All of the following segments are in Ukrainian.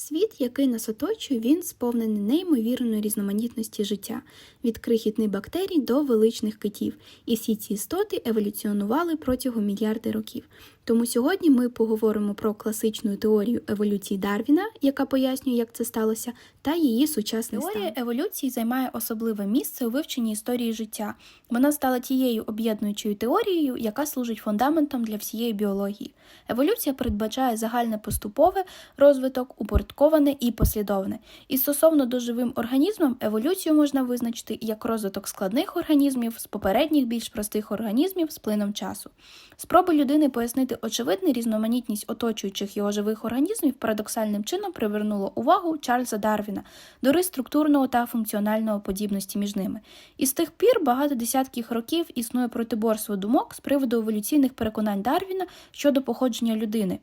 Світ, який нас оточує, він сповнений неймовірної різноманітності життя, від крихітних бактерій до величних китів, і всі ці істоти еволюціонували протягом мільярди років. Тому сьогодні ми поговоримо про класичну теорію еволюції Дарвіна, яка пояснює, як це сталося, та її сучасний Теорія стан. еволюції займає особливе місце у вивченні історії життя. Вона стала тією об'єднуючою теорією, яка служить фундаментом для всієї біології. Еволюція передбачає загальне поступове розвиток, упорядковане і послідовне. І стосовно до живим організмам, еволюцію можна визначити як розвиток складних організмів з попередніх більш простих організмів з плином часу. Спроби людини пояснити очевидну різноманітність оточуючих його живих організмів парадоксальним чином привернуло увагу Чарльза Дарвіна до рис структурного та функціонального подібності між ними. І з тих пір багато десятків років існує протиборство думок з приводу еволюційних переконань Дарвіна щодо походження людини.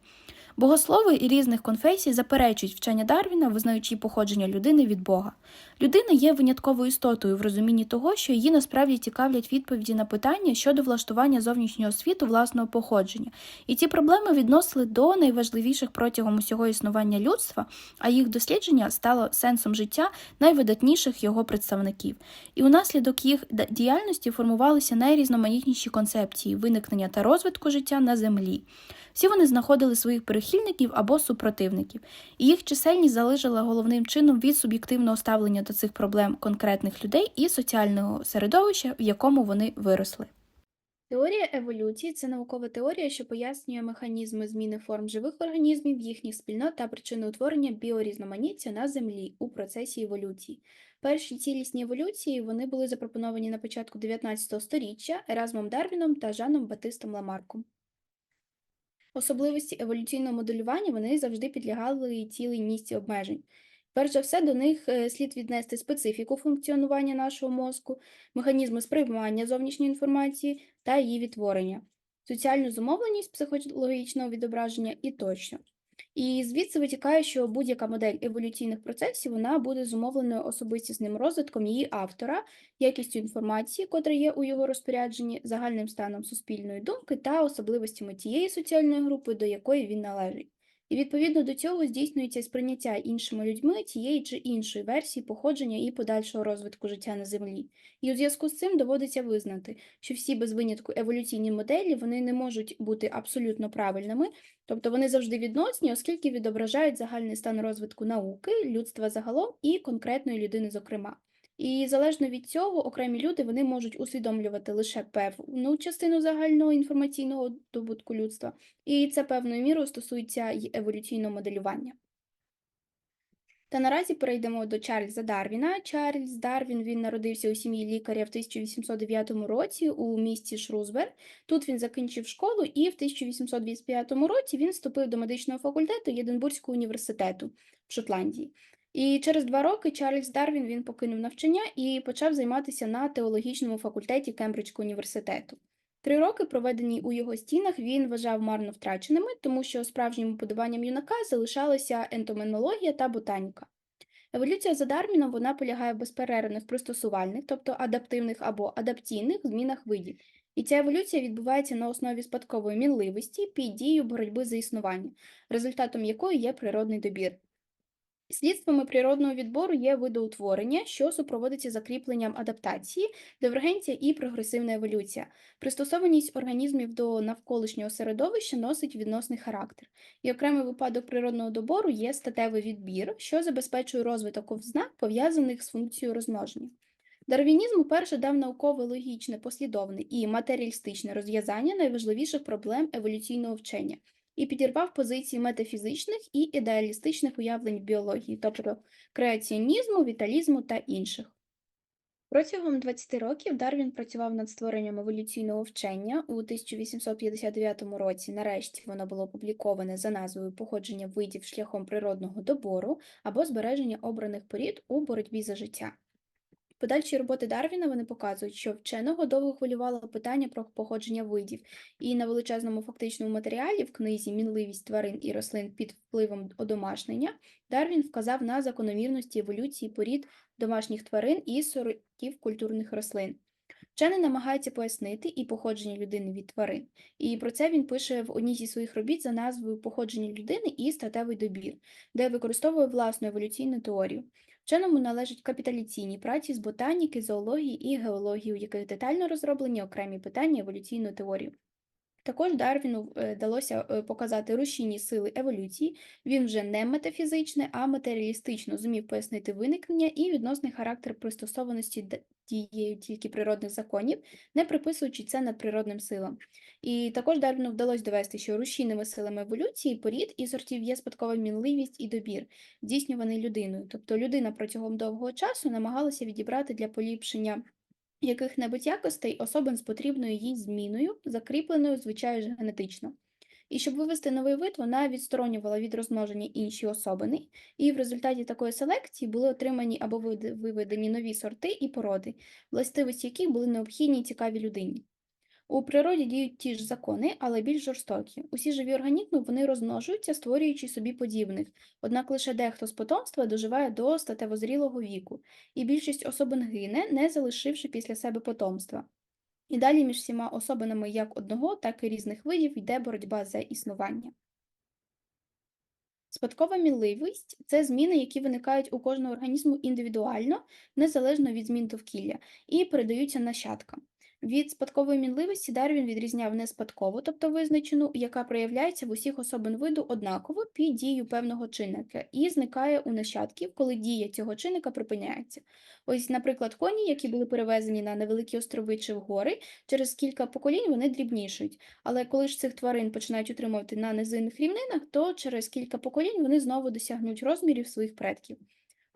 Богослови і різних конфесій заперечують вчення Дарвіна, визнаючи походження людини від Бога. Людина є винятковою істотою в розумінні того, що її насправді цікавлять відповіді на питання щодо влаштування зовнішнього світу власного походження. І ці проблеми відносили до найважливіших протягом усього існування людства, а їх дослідження стало сенсом життя найвидатніших його представників. І унаслідок їх діяльності формувалися найрізноманітніші концепції виникнення та розвитку життя на землі. Всі вони знаходили своїх прихильників або супротивників, і їх чисельність залежала головним чином від суб'єктивного ставлення до цих проблем конкретних людей і соціального середовища, в якому вони виросли. Теорія еволюції це наукова теорія, що пояснює механізми зміни форм живих організмів, їхніх спільнот та причини утворення біорізноманіття на Землі у процесі еволюції. Перші цілісні еволюції вони були запропоновані на початку 19 століття Еразмом Дарвіном та Жаном Батистом Ламарком. Особливості еволюційного моделювання вони завжди підлягали цілій низці обмежень. Перш за все, до них е, слід віднести специфіку функціонування нашого мозку, механізми сприймання зовнішньої інформації та її відтворення, соціальну зумовленість психологічного відображення і тощо. І звідси витікає, що будь-яка модель еволюційних процесів вона буде зумовленою особистісним розвитком її автора, якістю інформації, котра є у його розпорядженні, загальним станом суспільної думки та особливостями тієї соціальної групи, до якої він належить. І відповідно до цього здійснюється сприйняття іншими людьми тієї чи іншої версії походження і подальшого розвитку життя на землі. І у зв'язку з цим доводиться визнати, що всі без винятку еволюційні моделі вони не можуть бути абсолютно правильними, тобто вони завжди відносні, оскільки відображають загальний стан розвитку науки, людства загалом і конкретної людини, зокрема. І залежно від цього, окремі люди вони можуть усвідомлювати лише певну частину загального інформаційного добутку людства, і це певною мірою стосується й еволюційного моделювання. Та наразі перейдемо до Чарльза Дарвіна. Чарльз Дарвін він народився у сім'ї лікаря в 1809 році у місті Шрузберг. Тут він закінчив школу, і в 1825 році він вступив до медичного факультету Єдинбурзького університету в Шотландії. І через два роки Чарльз Дарвін він покинув навчання і почав займатися на теологічному факультеті Кембриджського університету. Три роки, проведені у його стінах, він вважав марно втраченими, тому що справжнім уподобанням юнака залишалася ентоменологія та ботаніка. Еволюція за Дарвіном вона полягає в безперервних пристосувальних, тобто адаптивних або адаптійних змінах видів. І ця еволюція відбувається на основі спадкової мінливості під дією боротьби за існування, результатом якої є природний добір. Слідствами природного відбору є видоутворення, що супроводиться закріпленням адаптації, дивергенція і прогресивна еволюція. Пристосованість організмів до навколишнього середовища носить відносний характер. І окремий випадок природного добору є статевий відбір, що забезпечує розвиток ознак, пов'язаних з функцією розмноження. Дарвінізм уперше дав наукове логічне, послідовне і матеріалістичне розв'язання найважливіших проблем еволюційного вчення і підірвав позиції метафізичних і ідеалістичних уявлень біології, тобто креаціонізму, віталізму та інших. Протягом 20 років Дарвін працював над створенням еволюційного вчення. У 1859 році, нарешті, воно було опубліковане за назвою Походження видів шляхом природного добору або збереження обраних порід у боротьбі за життя. Подальші роботи Дарвіна вони показують, що вченого довго хвилювало питання про походження видів, і на величезному фактичному матеріалі в книзі Мінливість тварин і рослин під впливом одомашнення Дарвін вказав на закономірності еволюції порід домашніх тварин і сортів культурних рослин. Вчений намагається пояснити і походження людини від тварин. І про це він пише в одній зі своїх робіт за назвою Походження людини і статевий добір, де використовує власну еволюційну теорію. Вченому належать капіталіційні праці з ботаніки, зоології і геології, у яких детально розроблені окремі питання еволюційної теорії. Також Дарвіну е, вдалося е, показати рушійні сили еволюції. Він вже не метафізично, а матеріалістично зумів пояснити виникнення і відносний характер пристосованості дією тільки природних законів, не приписуючи це надприродним силам. І також Дарвіну вдалося довести, що рушійними силами еволюції порід і сортів є спадкова мінливість і добір, здійснюваний людиною. Тобто людина протягом довгого часу намагалася відібрати для поліпшення яких-небудь якостей особин з потрібною їй зміною, закріпленою, звичайно генетично. І щоб вивести новий вид, вона відсторонювала від розмноження інші особини, і в результаті такої селекції були отримані або виведені нові сорти і породи, властивості яких були необхідні і цікаві людині. У природі діють ті ж закони, але більш жорстокі. Усі живі організми вони розмножуються, створюючи собі подібних, однак лише дехто з потомства доживає до статевозрілого віку, і більшість особин гине, не залишивши після себе потомства. І далі між всіма особинами як одного, так і різних видів йде боротьба за існування. Спадкова мінливість це зміни, які виникають у кожного організму індивідуально, незалежно від змін довкілля, і передаються нащадкам. Від спадкової мінливості Дарвін відрізняв не спадкову, тобто визначену, яка проявляється в усіх особин виду однаково під дією певного чинника і зникає у нащадків, коли дія цього чинника припиняється. Ось, наприклад, коні, які були перевезені на невеликі острови чи в гори, через кілька поколінь вони дрібнішають. Але коли ж цих тварин починають утримувати на низинних рівнинах, то через кілька поколінь вони знову досягнуть розмірів своїх предків.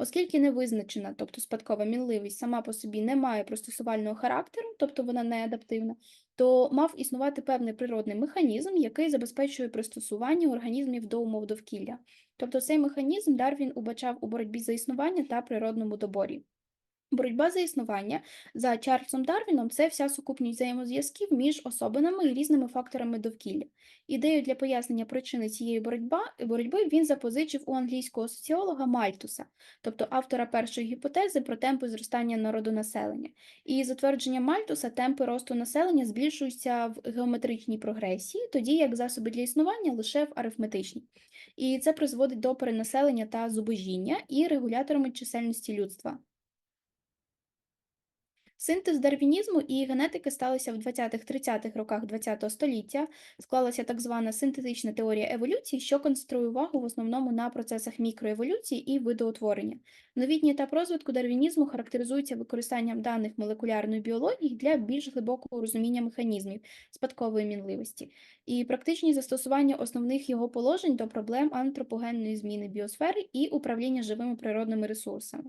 Оскільки не визначена, тобто спадкова мінливість сама по собі не має пристосувального характеру, тобто вона не адаптивна, то мав існувати певний природний механізм, який забезпечує пристосування організмів до умов довкілля. Тобто цей механізм Дарвін убачав у боротьбі за існування та природному доборі. Боротьба за існування за Чарльзом Дарвіном це вся сукупність взаємозв'язків між особинами і різними факторами довкілля. Ідею для пояснення причини цієї боротьби він запозичив у англійського соціолога Мальтуса, тобто автора першої гіпотези про темпи зростання народонаселення. І за твердженням Мальтуса, темпи росту населення збільшуються в геометричній прогресії, тоді як засоби для існування лише в арифметичній. І це призводить до перенаселення та зубожіння і регуляторами чисельності людства. Синтез дарвінізму і генетики сталися в 20-30-х роках ХХ століття. Склалася так звана синтетична теорія еволюції, що концентрує увагу в основному на процесах мікроеволюції і видоутворення. Новітній етап розвитку дарвінізму характеризується використанням даних молекулярної біології для більш глибокого розуміння механізмів спадкової мінливості і практичні застосування основних його положень до проблем антропогенної зміни біосфери і управління живими природними ресурсами.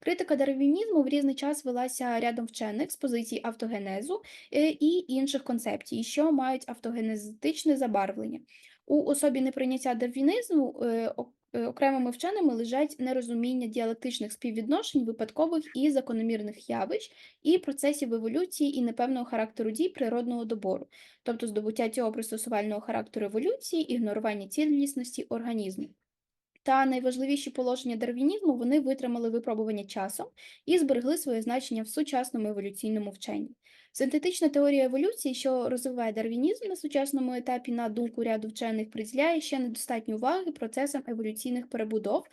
Критика дарвінізму в різний час велася рядом вчених з позицій автогенезу е, і інших концепцій, що мають автогенезитичне забарвлення. У особі неприйняття дарвінізму е, е, окремими вченими лежать нерозуміння діалектичних співвідношень, випадкових і закономірних явищ, і процесів еволюції і непевного характеру дій природного добору, тобто здобуття цього пристосувального характеру еволюції, ігнорування цілісності організму. Та найважливіші положення дарвінізму вони витримали випробування часом і зберегли своє значення в сучасному еволюційному вченні. Синтетична теорія еволюції, що розвиває дарвінізм на сучасному етапі, на думку ряду вчених, приділяє ще недостатньо уваги процесам еволюційних перебудов,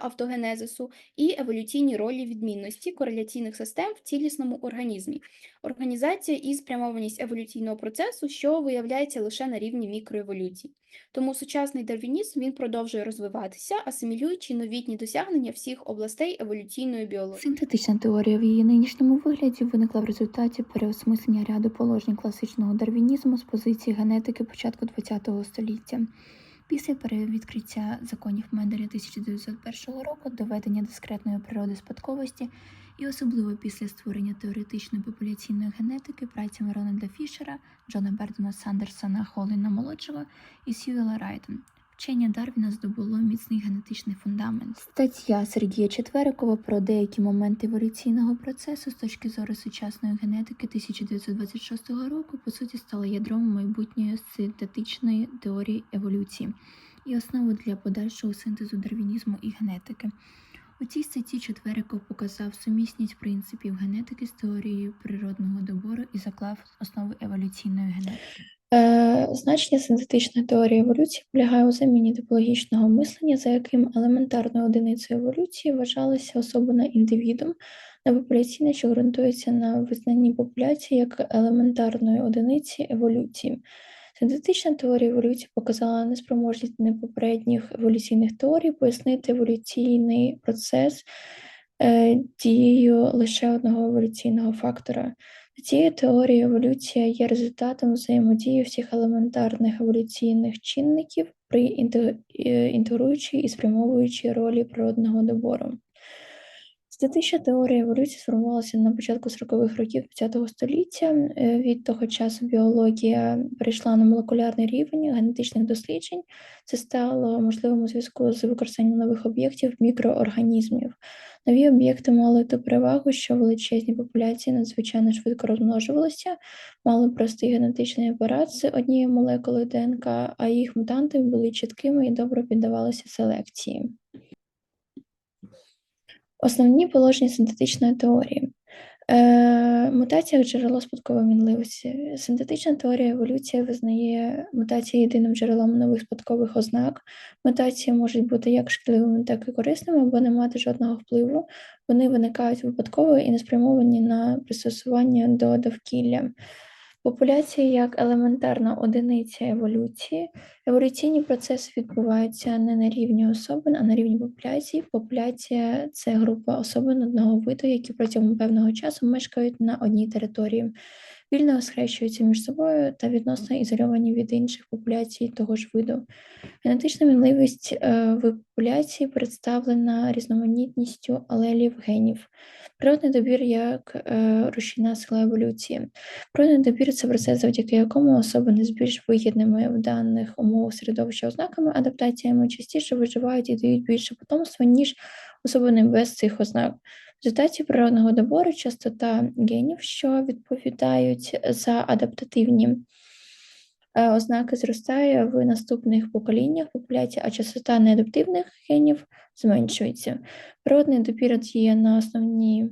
автогенезису і еволюційній ролі відмінності кореляційних систем в цілісному організмі. Організація і спрямованість еволюційного процесу, що виявляється лише на рівні мікроеволюції. Тому сучасний дарвінізм він продовжує розвиватися, асимілюючи новітні досягнення всіх областей еволюційної біології. Синтетична теорія в її нинішньому вигляді виникла в результаті переосмислення ряду положень класичного дарвінізму з позиції генетики початку ХХ століття. Після перевідкриття законів Менделя 1901 року, доведення дискретної природи спадковості і особливо після створення теоретичної популяційної генетики працями Рональда Фішера, Джона Бердона Сандерсона Холліна молодшого і Сьюела Райта. Вчення Дарвіна здобуло міцний генетичний фундамент. Стаття Сергія Четверикова про деякі моменти еволюційного процесу з точки зору сучасної генетики 1926 року по суті стала ядром майбутньої синтетичної теорії еволюції і основою для подальшого синтезу дарвінізму і генетики. У цій статті Четвериков показав сумісність принципів генетики з теорією природного добору і заклав основи еволюційної генетики. Е, Значення синтетичної теорії еволюції полягає у заміні типологічного мислення, за яким елементарною одиницею еволюції вважалася особина індивідум, на популяційне, що ґрунтується на визнанні популяції як елементарної одиниці еволюції. Синтетична теорія еволюції показала неспроможність попередніх еволюційних теорій пояснити еволюційний процес е, дією лише одного еволюційного фактора. За цією теорією еволюція є результатом взаємодії всіх елементарних еволюційних чинників при інте- інтегруючій і спрямовуючій ролі природного добору. Статична теорія еволюції сформувалася на початку 40-х років ХХ століття. Е, Від того часу біологія перейшла на молекулярний рівень генетичних досліджень. Це стало можливим у зв'язку з використанням нових об'єктів мікроорганізмів. Нові об'єкти мали ту перевагу, що величезні популяції надзвичайно швидко розмножувалися, мали простий генетичний апарат з однією молекулою ДНК, а їх мутанти були чіткими і добре піддавалися селекції. Основні положення синтетичної теорії. Е, мутація джерело спадкової мінливості. Синтетична теорія еволюції визнає мутації єдиним джерелом нових спадкових ознак. Мутації можуть бути як шкідливими, так і корисними, або не мати жодного впливу. Вони виникають випадково і не спрямовані на пристосування до довкілля. Популяції як елементарна одиниця еволюції. Еволюційні процеси відбуваються не на рівні особин, а на рівні популяції. Популяція це група особин одного виду, які протягом певного часу мешкають на одній території, вільно схрещуються між собою та відносно ізольовані від інших популяцій того ж виду. Генетична мінливість е, в популяції представлена різноманітністю алелів генів. Природний добір як е, рушійна сила еволюції. Природний добір це процес, завдяки якому особини з більш вигідними в даних умовах середовища ознаками, адаптаціями частіше виживають і дають більше потомства, ніж особини без цих ознак. В результаті природного добору частота генів, що відповідають за адаптативні е, ознаки, зростає в наступних поколіннях популяції, а частота неадаптивних генів зменшується. Природний добір діє на основні е,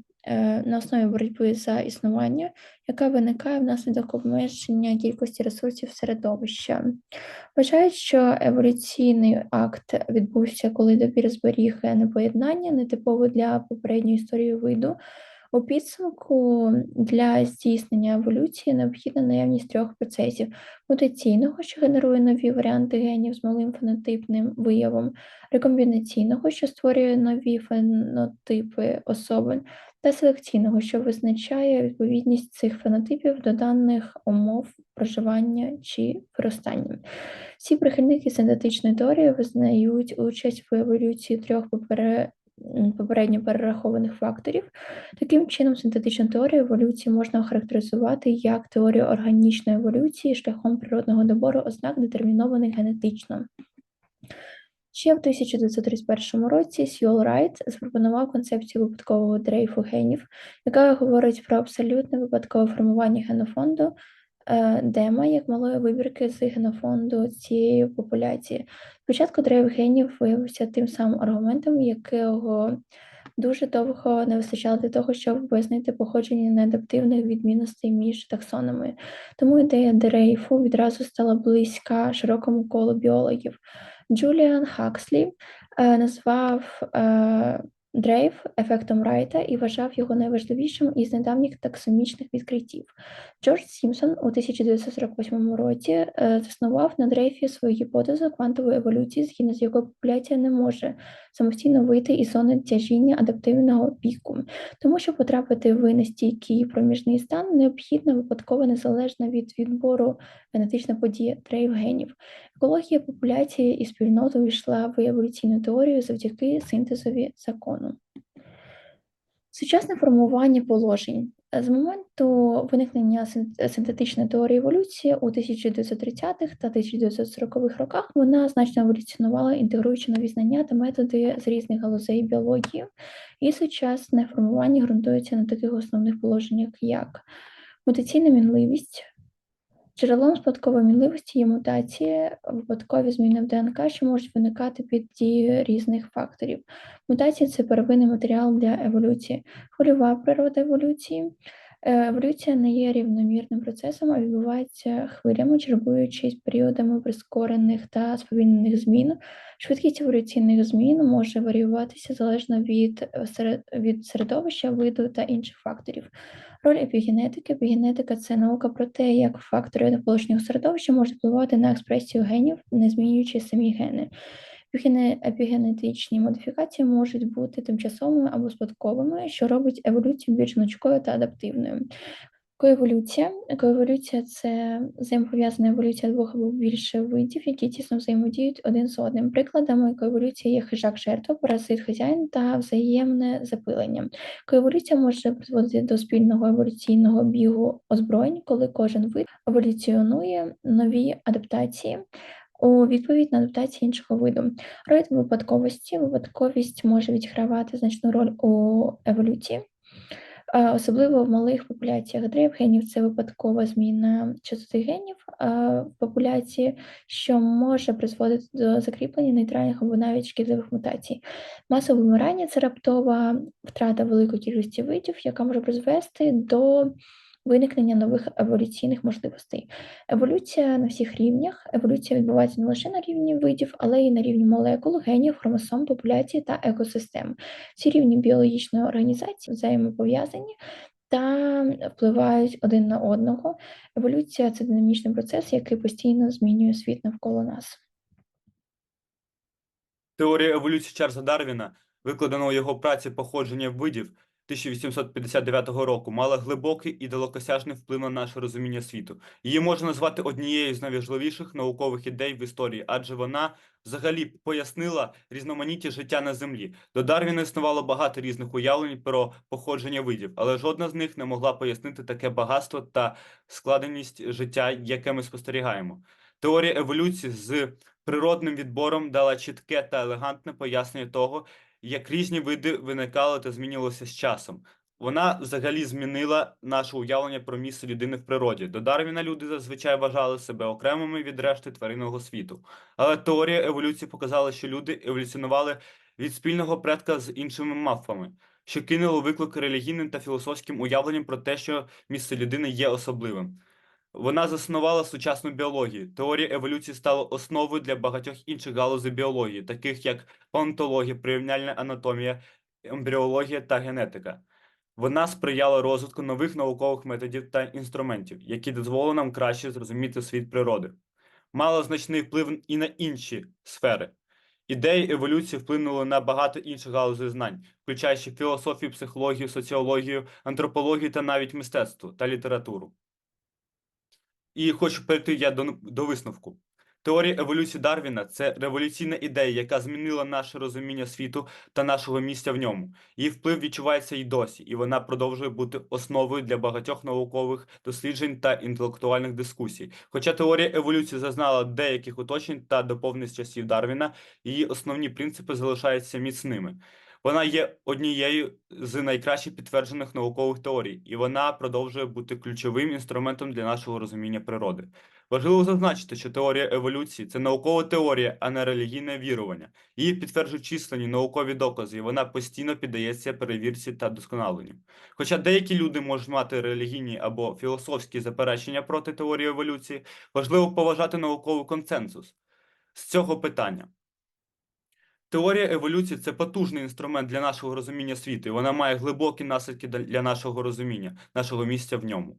на основі боротьби за існування, яка виникає внаслідок обмеження кількості ресурсів середовища. Вважають, що еволюційний акт відбувся, коли добір зберіг непоєднання, нетипове для попередньої історії виду. У підсумку для здійснення еволюції необхідна наявність трьох процесів: мутаційного, що генерує нові варіанти генів з малим фенотипним виявом, рекомбінаційного, що створює нові фенотипи особин, та селекційного, що визначає відповідність цих фенотипів до даних умов проживання чи виростання. Всі прихильники синтетичної теорії визнають участь в еволюції трьох попере- попередньо перерахованих факторів. Таким чином, синтетичну теорію еволюції можна охарактеризувати як теорію органічної еволюції шляхом природного добору ознак, детермінованих генетично. Ще в 1931 році Сьюел Райт запропонував концепцію випадкового дрейфу генів, яка говорить про абсолютне випадкове формування генофонду е, дема як малої вибірки з генофонду цієї популяції. Спочатку дрейф генів виявився тим самим аргументом, якого дуже довго не вистачало для того, щоб пояснити походження неадаптивних відмінностей між таксонами. Тому ідея дрейфу відразу стала близька широкому колу біологів. Джуліан Хакслі е, назвав е, дрейф ефектом Райта і вважав його найважливішим із недавніх таксомічних відкриттів. Джордж Сімпсон у 1948 році е, заснував на дрейфі свою гіпотезу квантової еволюції, згідно з якою популяція не може самостійно вийти із зони тяжіння адаптивного піку, тому що потрапити в нестійкий проміжний стан необхідна випадково незалежна від відбору генетична подія дрейф генів. Екологія популяції і спільноти увійшла в еволюційну теорію завдяки синтезові закону. Сучасне формування положень. З моменту виникнення синтетичної теорії еволюції у 1930-х та 1940-х роках вона значно еволюціонувала, інтегруючи нові знання та методи з різних галузей біології. І сучасне формування ґрунтується на таких основних положеннях, як мутаційна мінливість, Джерелом спадкової мінливості є мутації, випадкові зміни в ДНК, що можуть виникати під дією різних факторів. Мутації це первинний матеріал для еволюції. Хвильова природа еволюції. Е, Еволюція не є рівномірним процесом, а відбувається хвилями, чергуючись періодами прискорених та сповільнених змін. Швидкість еволюційних змін може варіюватися залежно від, е, від середовища, виду та інших факторів. Роль епігенетики. Епігенетика це наука про те, як фактори навколишнього середовища можуть впливати на експресію генів, не змінюючи самі гени. Епігене- Епігенетичні модифікації можуть бути тимчасовими або спадковими, що робить еволюцію більш гнучкою та адаптивною. Коеволюція. Коеволюція це взаємопов'язана еволюція двох або більше видів, які тісно взаємодіють один з одним. Прикладами коеволюції є хижак жертва, паразит хазяїн та взаємне запилення. Коеволюція може призводити до спільного еволюційного бігу озброєнь, коли кожен вид еволюціонує нові адаптації. У відповідь на адаптації іншого виду. Роль випадковості. Випадковість може відігравати значну роль у еволюції. Е, Особливо в малих популяціях дрейф генів це випадкова зміна частоти генів е, в популяції, що може призводити до закріплення нейтральних або навіть шкідливих мутацій. Масове вимирання це раптова втрата великої кількості видів, яка може призвести до виникнення нових еволюційних можливостей. Еволюція на всіх рівнях. Еволюція відбувається не лише на рівні видів, але й на рівні молекул, генів, хромосом, популяції та екосистем. Ці рівні біологічної організації взаємопов'язані та впливають один на одного. Еволюція це динамічний процес, який постійно змінює світ навколо нас. Теорія еволюції Чарльза Дарвіна, викладена у його праці Походження видів 1859 року, мала глибокий і далекосяжний вплив на наше розуміння світу. Її можна назвати однією з найважливіших наукових ідей в історії, адже вона взагалі пояснила різноманіття життя на землі. До Дарвіна існувало багато різних уявлень про походження видів, але жодна з них не могла пояснити таке багатство та складеність життя, яке ми спостерігаємо. Теорія еволюції з природним відбором дала чітке та елегантне пояснення того, як різні види виникали та змінювалися з часом. Вона взагалі змінила наше уявлення про місце людини в природі. До Дарвіна люди зазвичай вважали себе окремими від решти тваринного світу. Але теорія еволюції показала, що люди еволюціонували від спільного предка з іншими мавпами, що кинуло виклик релігійним та філософським уявленням про те, що місце людини є особливим. Вона заснувала сучасну біологію. Теорія еволюції стала основою для багатьох інших галузей біології, таких як палеонтологія, порівняльна анатомія, ембріологія та генетика. Вона сприяла розвитку нових наукових методів та інструментів, які дозволили нам краще зрозуміти світ природи. Мала значний вплив і на інші сфери. Ідеї еволюції вплинули на багато інших галузей знань, включаючи філософію, психологію, соціологію, антропологію та навіть мистецтво та літературу. І хочу перейти я до, до висновку. Теорія еволюції Дарвіна це революційна ідея, яка змінила наше розуміння світу та нашого місця в ньому. Її вплив відчувається і досі, і вона продовжує бути основою для багатьох наукових досліджень та інтелектуальних дискусій. Хоча теорія еволюції зазнала деяких уточнень та доповнень з часів Дарвіна, її основні принципи залишаються міцними. Вона є однією з найкраще підтверджених наукових теорій, і вона продовжує бути ключовим інструментом для нашого розуміння природи. Важливо зазначити, що теорія еволюції це наукова теорія, а не релігійне вірування. Її підтверджують численні наукові докази, і вона постійно піддається перевірці та досконаленню. Хоча деякі люди можуть мати релігійні або філософські заперечення проти теорії еволюції, важливо поважати науковий консенсус з цього питання. Теорія еволюції це потужний інструмент для нашого розуміння світу, і вона має глибокі наслідки для нашого розуміння, нашого місця в ньому.